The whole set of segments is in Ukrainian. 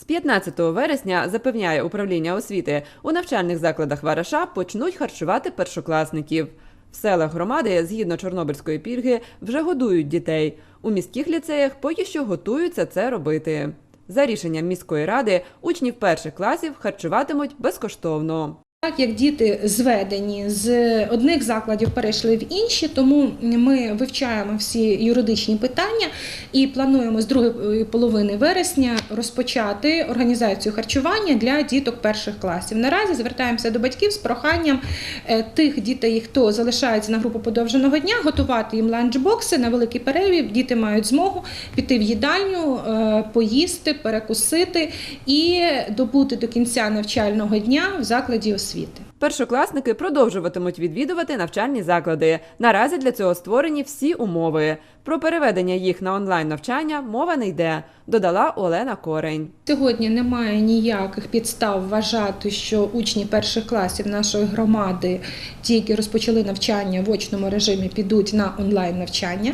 З 15 вересня, запевняє управління освіти, у навчальних закладах Вараша почнуть харчувати першокласників. В селах громади, згідно Чорнобильської пільги, вже годують дітей. У міських ліцеях поки що готуються це робити. За рішенням міської ради, учнів перших класів харчуватимуть безкоштовно. Так як діти зведені з одних закладів перейшли в інші, тому ми вивчаємо всі юридичні питання і плануємо з другої половини вересня розпочати організацію харчування для діток перших класів. Наразі звертаємося до батьків з проханням е, тих дітей, хто залишається на групу подовженого дня, готувати їм ланчбокси на великий перерив. Діти мають змогу піти в їдальню, е, поїсти, перекусити і добути до кінця навчального дня в закладі освіти освіти. Першокласники продовжуватимуть відвідувати навчальні заклади. Наразі для цього створені всі умови. Про переведення їх на онлайн навчання мова не йде, додала Олена Корень. Сьогодні немає ніяких підстав вважати, що учні перших класів нашої громади, ті, які розпочали навчання в очному режимі, підуть на онлайн навчання.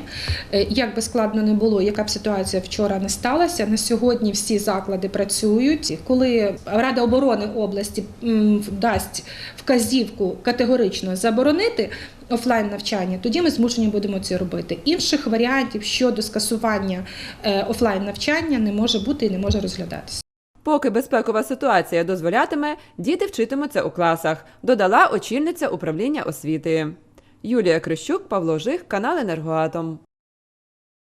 Е, Як би складно не було, яка б ситуація вчора не сталася, на сьогодні всі заклади працюють. Коли Рада оборони області дасть вказівку категорично заборонити офлайн навчання, тоді ми змушені будемо це робити. Інших варіантів щодо скасування е, офлайн навчання не може бути і не може розглядатися. Поки безпекова ситуація дозволятиме, діти вчитимуться у класах, додала очільниця управління освіти. Юлія Крищук, Павло Жих, канал Енергоатом.